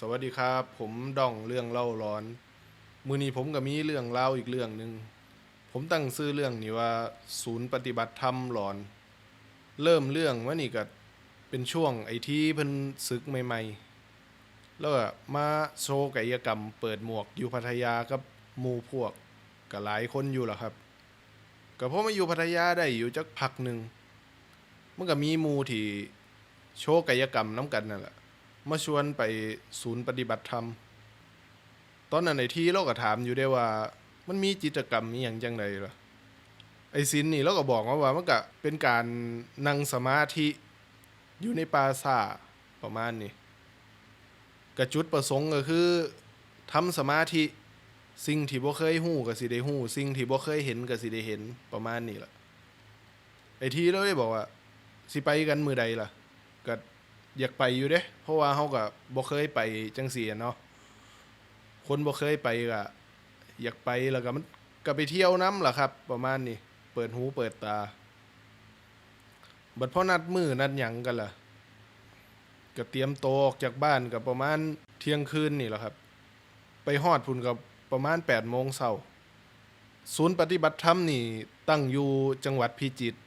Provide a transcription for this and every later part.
สวัสดีครับ ผมดองเรื่องเล่าร้อน มือนี้ผมก็มีเรื่องเล่าอีกเรื่องหนึ่งผมตั้งชื่อเรื่องนี้ว่า ศูนย์ปฏิบัติธรรมหลอน เริ่มเรื่องว่านี่ก็เป็นช่วงไอที่เพิ่นศึกใหม่ ๆ แล้วก็มาโชว์กายกรรม เปิดหมวกอยู่พัทยากับหมู่พวกก็หลายคนอยู่ล่ะครับก็เพราะมาอยู่พัทยาได้อยู่จักพักหนึ่งมันก็มีหมู่ที่โชว์กายกรรมน้ำกันนั่นแหละ มาชวนไปศูนย์ปฏิบัติธรรม ตอนนั้นไอ้ที่เราก็ถามอยู่ได้ว่า มันมีกิจกรรมอย่างจังไดล่ะไอ้สินนี่เราก็บอกมาว่ามันก็เป็นการนั่งสมาธิอยู่ในปราสาประมาณนี้กระจุดประสงค์ก็คือทำสมาธิสิ่งที่บ่เคยฮู้ก็สิได้ฮู้สิ่งที่บ่เคยเห็นก็สิได้เห็นประมาณนี้ล่ะไอ้ที่เราได้บอกว่าสิไปกันมือใดล่ะก็ อยากไปอยู่เด้ เพราะว่าเขาก็บ่เคยไปจังซี่เนาะคนบ่เคยไปก็อยากไปแล้วก็มันก็ไปเที่ยวน้ำล่ะครับ ประมาณนี้เปิดหูเปิดตาบัดพอนัดมือนัดหยังกันล่ะก็เตรียมโตออกจากบ้านก็ประมาณเที่ยงคืนนี่แหละครับ ไปฮอดพุ่นก็ประมาณ8โมงเช้าศูนย์ปฏิบัติธรรมนี่ตั้งอยู่จังหวัดพิจิตร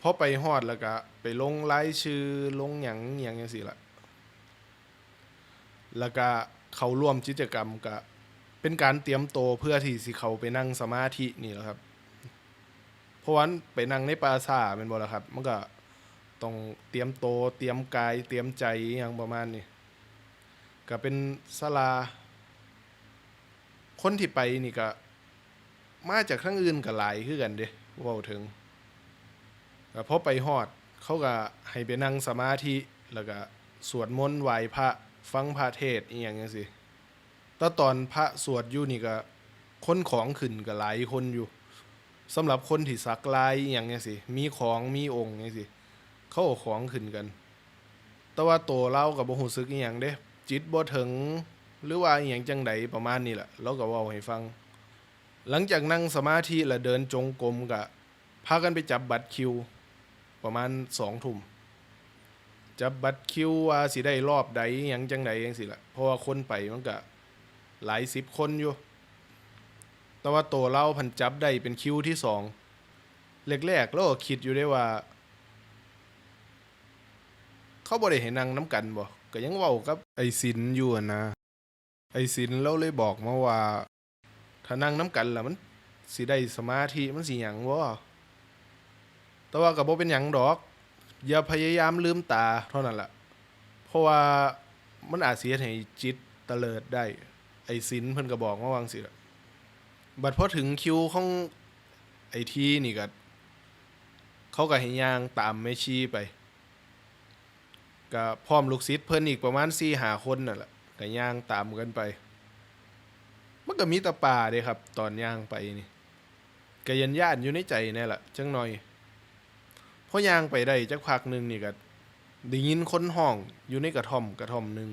พอไปฮอดแล้วก็ไปลงรายชื่อลงหยังหยังจังซี่ล่ะ แล้วก็เขาร่วมกิจกรรมก็เป็นการเตรียมโตวเพื่อที่สิเขาไปนั่งสมาธินี่แหละครับ เพราะว่าไปนั่งในปราสาทแม่นบ่ล่ะครับ มันก็ต้องเตรียมโตวเตรียมกายเตรียมใจอหยังประมาณนี้ก็เป็นศาลา คนที่ไปนี่ก็มาจากทางอื่นก็หลายคือกันเด้เว้าถึง ก็พอไปฮอด เขาก็ให้ไปนั่งสมาธิ แล้วก็สวดมนต์ไหว้พระฟังพระเทศอีหยังจังซี่แต่ตอนพระสวดอยู่นี่ก็คนของขึ้นก็หลายคนอยู่สำหรับคนที่สักลายอีหยังจังซี่มีของมีองค์จังซี่เขาเอาของขึ้นกัน แต่ว่าตัวเราก็บ่รู้สึกอีหยังเด้จิตบ่ถึงหรือว่าอีหยังจังใดประมาณนี้แหละเราก็เว้าให้ฟัง หลังจากนั่งสมาธิแล้วเดินจงกรมก็พากันไปจับบัตรคิว ประมาณสองทุ่มจับบัตรคิวว่าสิได้รอบใดหยังจังใดจังสิละเพราะว่าคนไปมันก็หลายสิบคนอยู่ แต่ว่าตัวเราพันจับได้เป็นคิวที่สองแรกๆเราก็คิดอยู่ได้ว่า เขาบ่ได้ให้นั่งน้ำกันบ่ก็ยังเว้ากับไอ้สินอยู่นะ ไอ้สินเราเลยบอกมาว่า ถ้านั่งน้ำกันล่ะมันสิได้สมาธิมันสิหยังบ่ แต่ว่าก็บ่เป็นหยังดอก อย่าพยายามลืมตาเท่านั้นล่ะ เพราะว่ามันอาจเฮ็ดให้จิตเตลิดได้ ไอ้สินเพิ่นก็บอกว่าจังซี่ล่ะบัดพอถึงคิวของไอ้ทีนี่ก็เขาก็ให้ย่างตามแม่ชีไปก็พร้อมลูกศิษย์เพิ่นอีกประมาณ4-5คนนั่นแหละก็ย่างตามกันไปมันก็มีตาป่าเด้ครับ ตอนย่างไปนี่ก็ยันย่านอยู่ในใจแน่แหละจังหน่อย พอยางไปได้จักพักหนึ่งนี่ก็ได้ยินคนห้องอยู่ในกระท่อมกระท่อมหนึ่ง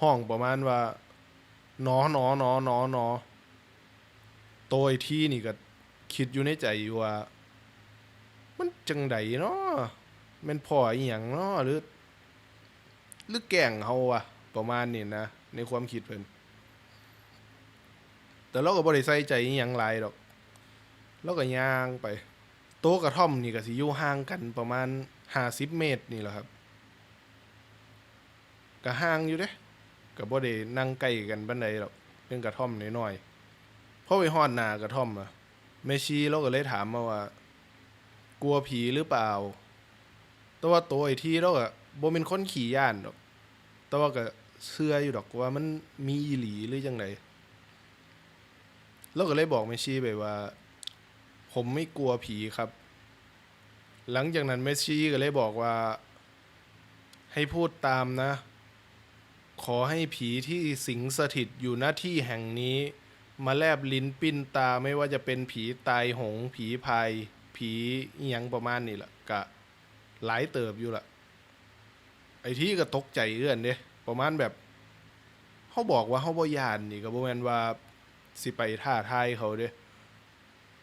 ห้องประมาณว่าหนอหนอหนอหนอหนอโตวไอ้ที่นี่ก็คิดอยู่ในใจว่า มันจังใดเนาะม่นพ่ออีหยังเนาะหรือ หรือแกล้งเฮาวะประมาณนี้นะ ในความคิดเพิ่นแต่เราก็บ่ได้ใส่ใจอีหยังหลายดอกเราก็ย่างไป โต๊ะกระท่อมนี่ก็สิอยู่ห่างกันประมาณห้าสิบเมตรนี่แหละครับก็ห่างอยู่เด้ก็บ่ได้นั่งใกล้กันปานใดหรอกเป็นกระท่อมน้อยๆพอไปฮอดหน้ากระท่อมอะแม่ชีเราก็เลยถามมาว่า กลัวผีหรือเปล่า แต่ว่าตัวไอ้ที่เราก็บ่เป็นคนขี้ย่านดอก แต่ว่าก็เชื่ออยู่ดอกว่ามันมีอีหลีหรือจังไดเราก็เลยบอกแม่ชีไปว่า ผมไม่กลัวผีครับ หลังจากนั้นเมสซี่ก็เลยบอกว่า ให้พูดตามนะ ขอให้ผีที่สิงสถิตอยู่หน้าที่แห่งนี้ มาแลบลิ้นปิ้นตาไม่ว่าจะเป็นผีตายหง ผีพายผีอิหยังประมาณนี้แหละกะหลายเติบอยู่ละไอ้ที่ก็ตกใจเอื้อนเด้ประมาณแบบเขาบอกว่าเขาบ่ยานนี่ก็บ่แม่นว่าสิไปท่าทายเขาเด้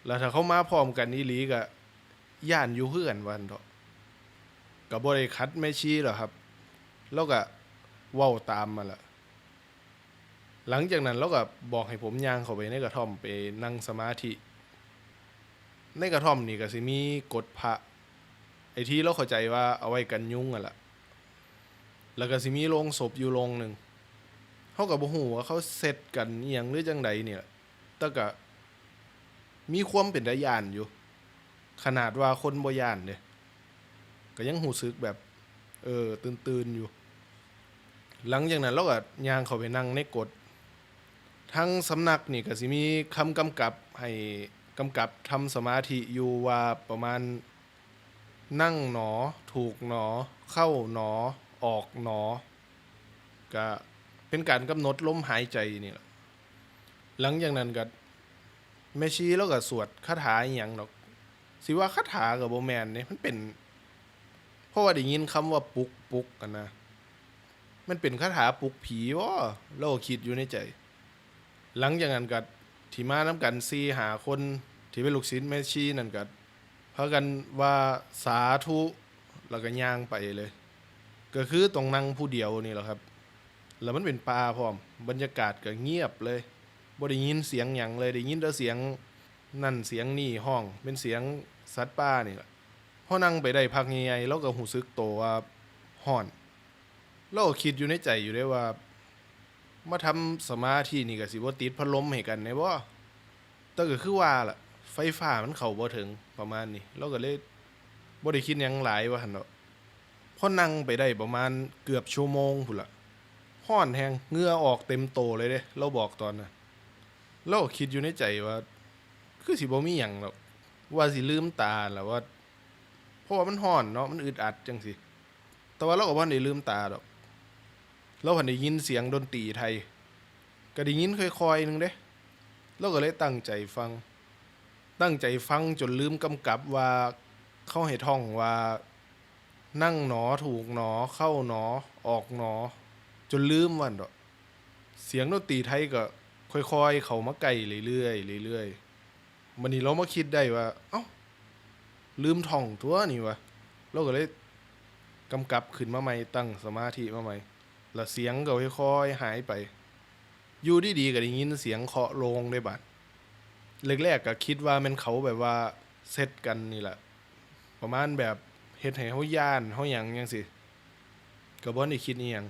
แล้วถ้าเขามาพร้อมกันนี่ลีก็ย่านอยู่เพื่อนวันเถอะก็บ่ได้คัดแม่ชี้หรอครับ แล้วก็เว้าตามมาละหลังจากนั้นเราก็บอกให้ผมย่างเข้าไปในกระท่อมไปนั่งสมาธิ ในกระท่อมนี่ก็สิมีกฎพระไอ้ที่เราเข้าใจว่าเอาไว้กันยุ่งอะล่ะ แล้วก็สิมีโรงศพอยู่โรงหนึ่งเขากับบ่ฮู้ว่าเขาเซตกันอีหยังหรือจังใดเนี่ยแต่ก็ มีความเป็นตายานอยู่ ขนาดว่าคนบ่ยานเด้ก็ยังหูซึกแบบ เออ ตื่นๆอยู่ หลังจากนั้นเราก็ย่างเข้าไปนั่งในกฎทั้งสำนักนี่ก็สิมีคำกำกับให้กำกับทำสมาธิอยู่ว่าประมาณนั่งหนอ ถูกหนอ เข้าหนอ ออกหนอ ก็เป็นการกำหนดลมหายใจนี่แหละหลังจากนั้นก็ แม่ชีแล้วก็สวดคาถาอหย่างดอก สิว่าคาถากับโบแมนเนี่ยมันเป็น เพราะว่าได้ยินคำว่าปลุกปลุกกันนะ มันเป็นคาถาปลุกผีวะเราก็คิดอยู่ในใจ หลังจากนั้นก็ที่มาน้ำกันซีหาคนที่เป็นลูกศิษย์แม่ชีนั่นก็พากันว่าสาธุแล้วก็ย่างไปเลย ก็คือตรงนั่งผู้เดียวนี่แหละครับ แล้วมันเป็นป่าพร้อม บรรยากาศก็เงียบเลย บ่ได้ยินเสียงหยังเลยได้ยินแต่เสียงนั่นเสียงนี่ห้อง เป็นเสียงสัตว์ป่านี่แหละพอนั่งไปได้พักใหญ่ๆเราก็หูซึกโตว่าห้อนเราก็คิดอยู่ในใจอยู่ได้ว่า มาทำสมาธินี่ก็สิบ่ติดพัดลมให้กันแน่บ่แต่ก็คือว่าล่ะ ไฟฟ้ามันเข้าบ่ถึงประมาณนี้เราก็เลยบ่ได้คิดหยังหลายว่าหั่นเนาะพอนั่งไปได้ประมาณเกือบชั่วโมงพุ่นล่ะห้อนแฮงเหงื่อออกเต็มโตเลยเด้เราบอกตอนนั้น เราก็คิดอยู่ในใจว่า คือสิบ่มีหยังหรอกว่าสิลืมตาแล้วว่า เพราะว่ามันห้อนเนาะมันอึดอัดจังสิแต่ว่าเราก็บ่ได้ลืมตาดอกเราพันได้ยินเสียงดนตรีไทย ก็ได้ยินค่อยๆหนึงเด้เราก็เลยตั้งใจฟัง ตั้งใจฟังจนลืมกำกับว่าเข้าให้ท่องว่า นั่งหนอถูกหนอเข้าหนอออกหนอ จนลืมวันดอกเสียงดนตรีไทยก็ ค่อยๆ เขามาใกล้เรื่อยๆเรื่อยๆมันนี้เรามาคิดได้ว่า เอ้า ลืมท่องตัวนี่วะเราก็เลยกำกับขึ้นมาใหม่ตั้งสมาธิมาใหม่แล้วเสียงก็ค่อยๆหายไป อยู่ดีๆก็ได้ยินเสียงเคาะโลงได้บัดแรกๆก็คิดว่ามันเขาแบบว่าเซตกันนี่แหละ ประมาณแบบเฮ็ดให้เฮาย่านเฮาหยังจังซี่ก็บ่ได้คิดอีหยัง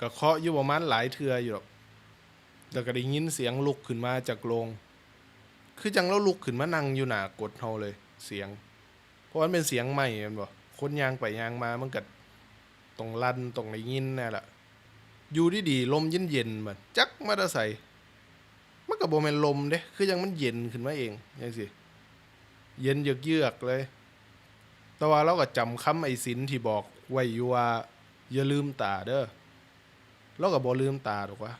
ก็เคาะอยู่ประมาณหลายเทื่ออยู่หรอก แล้วก็ได้ยินเสียงลุกขึ้นมาจากโรงคือจังเราลุกขึ้นมานั่งอยู่หน้ากดเฮาเลย เสียง เพราะมันเป็นเสียงใหม่ม่นบ่คนยางไปยางมามันก็ตรงลันตรงไหนยินแน่ละอยู่ดีๆลมเย็นๆมันจักมาตะใส่มันก็บ่แม่นลมเด้คือยังมันเย็นขึ้นมาเองจังซี่เย็นเยือกๆเลย แต่ว่าเราก็จำคำไอ้สินที่บอกไว้อยู่ว่าอย่าลืมตาเด้อเราก็บ่ลืมตาดอกว่า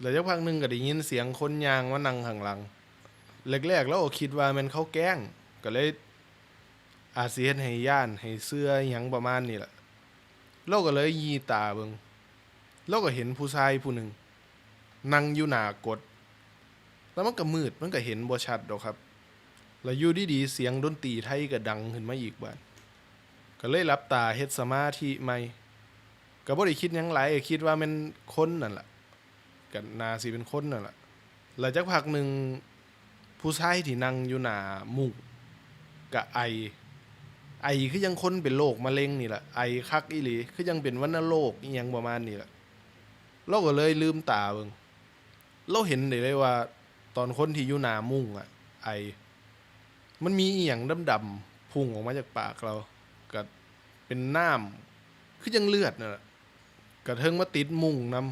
แล้วสักพักหนึ่งก็ได้ยินเสียงคนยางมานั่งข้างหลังแรกๆเราก็คิดว่ามันเขาแกล้ง ก็เลยอาจสิเฮ็ดให้ย่านให้เสื้อหยังประมาณนี้แหละเราก็เลยยีตาเบิงเราก็เห็นผู้ชายผู้หนึ่งนั่งอยู่หน้ากด แล้วมันก็มืดมันก็เห็นบ่ชัดดอกครับ แล้วอยู่ดีๆเสียงดนตรีไทยก็ดังขึ้นมาอีกบาดก็เลยหลับตาเฮ็ดสมาธิใหม่ก็บ่ได้คิดหยังหลายก็คิดว่ามันคนนั่นล่ะ ก็น่าสิเป็นคนนั่นล่ะแล้วจักพักหนึ่งผู้ชายที่นั่งอยู่หน้ามุงก็ไอ ไอคือยังคนเป็นโรคมะเร็งนี่แหละไอคักอีหลีคือยังเป็นวัณโรคอีหยังประมาณนี้แหละเราก็เลยลืมตาเบิ่งเราเห็นได้เลยว่า ตอนคนที่อยู่หน้ามุ้งอะไอ มันมีอีหยังดำๆพุ่งออกมาจากปากเราก็เป็นน้ำคือยังเลือดนั่นแหละกระเทิงมาติดมุ้งนํ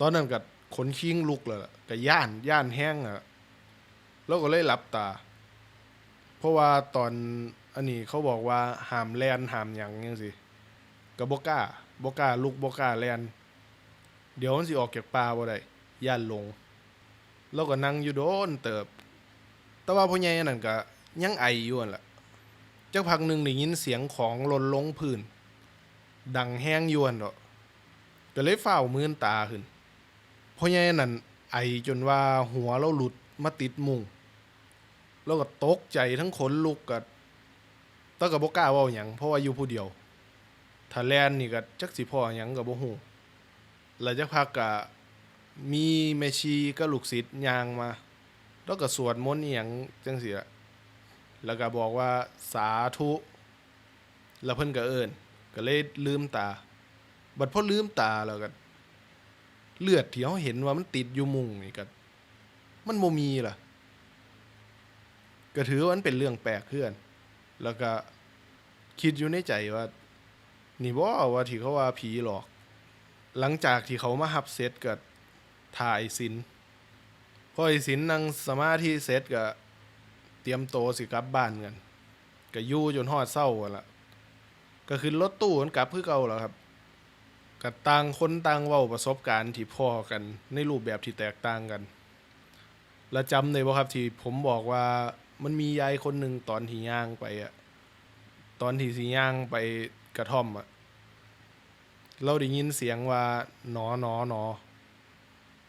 ตอนนั้นก็ขนคิงลุกเลยก็ย่านย่านแห้งอะเราก็เลยหลับตา เพราะว่าตอนอันนี้เขาบอกว่าหามแลนหามหยังจังซี่ก็บ่กล้าบก้าลุกบก้าแลนเดี๋ยวมันสิออกจากป่าบ่ได้ย่านลง แล้วก็นั่งอยู่โดนเติบ แต่ว่าพ่อใหญ่อันนั้นก็ยังไออยู่นั่นล่ะจักพักหนึ่งได้ยินเสียงของหล่นลงพื้น ดังแห้งยวนดอกก็เลยฟ้ามือนตาขึ้น พ่อใหญ่อันนั้นไอจนว่าหัวเราหลุดมาติดมุงแล้วก็ตกใจทั้งขนลุกกับตอนกับบกล้าเว่าหยังเพราะว่าอยู่ผู้เดียวถ้าแลนนี่ก็จักสิพ่อหยังก็บ่ฮู้แล้วจักพักก็มีแม่ชีกับลูกศิษย์ย่างมา แล้วก็สวดมนต์อีหยังจังซี่ล่ะแล้วก็บอกว่าสาธุ แล้วเพิ่นก็เอิ้นก็เลยลืมตา บัดพอลืมตาแล้วก็ เลือดที่เฮาเห็นว่ามันติดอยู่มุงนี่ก็มันบ่มีล่ะ ก็ถือว่ามันเป็นเรื่องแปลกเพื่อน แล้วก็คิดอยู่ในใจว่า นี่บ่ว่าที่เขาว่าผีหลอก หลังจากที่เขามาหับเซตก็ถ่ายสินพอไอ้สินนั่งสมาธิเสร็จก็เตรียมโตสิกลับบ้านกันก็ยู่จนฮอดเศร้ากันละก็ขึ้นรถตู้กันกลับคือเก่าแล้วครับ ก็ต่างคนต่างเว้าประสบการณ์ที่พ่อกันในรูปแบบที่แตกต่างกัน แล้วจำได้บ่ครับที่ผมบอกว่ามันมียายคนหนึ่งตอนที่ย่างไปอะตอนที่สิย่างไปกระท่อมอะเราได้ยินเสียงว่าหนอหนอหนอ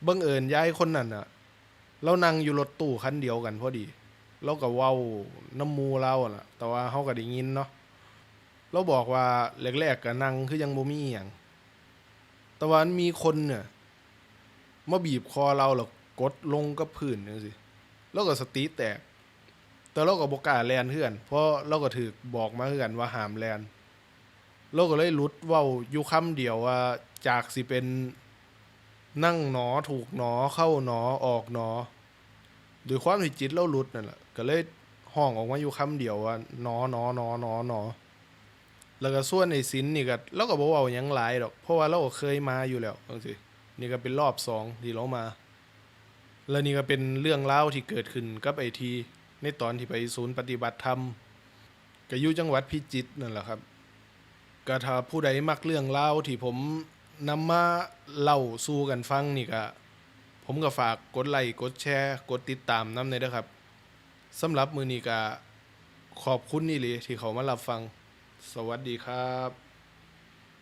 บังเอิญยายคนนั้นอะเรานั่งอยู่รถตู้คันเดียวกันพอดีเราก็เว้าน้ำมูเราอะล่ะ แต่ว่าเขาก็ได้ยินเนาะเราบอกว่าแรกๆก็นั่งคือยังบ่มีอย่าง ต่วันมีคนเนี่ยมาบีบคอเราแล้วกดลงกับพื้นจังซี่เราก็สติแตก แต่เราก็บ่กล้าแลนเฮือน เพราะเราก็ถูกบอกมาคือนว่าห้ามแลนเราก็เลยหลุดเว้าอยู่คำเดียวว่าจากสิเป็นนั่งหนอถูกหนอเข้าหนอออกหนอด้วยความที่จิตเราหลุดนั่นแหละก็เลยห้องออกมาอยู่คำเดียวว่าหนอหนอหนอหนอหนอ แล้วก็ส่วนไอ้สินนี่ก็เราก็บ่เว้าหยังหลายดอก เพราะว่าเราก็เคยมาอยู่แล้วจังซี่นี่ก็เป็นรอบสองที่เรามา แล้วนี่ก็เป็นเรื่องเล่าวที่เกิดขึ้นกับไอทีในตอนที่ไปศูนย์ปฏิบัติธรรมก็อยู่จังหวัดพิจิตรนั่นแหละครับก็ถ้าผู้ใดมักเรื่องเล่าวที่ผมนำมาเล่าสู่กันฟังนี่ก็ผมก็ฝากกดไลค์กดแชร์ กดติดตามน้ำเลยนะครับสำหรับมือนี้ก็ขอบคุณนี่เลยที่เขามารับฟัง สวัสดีครับ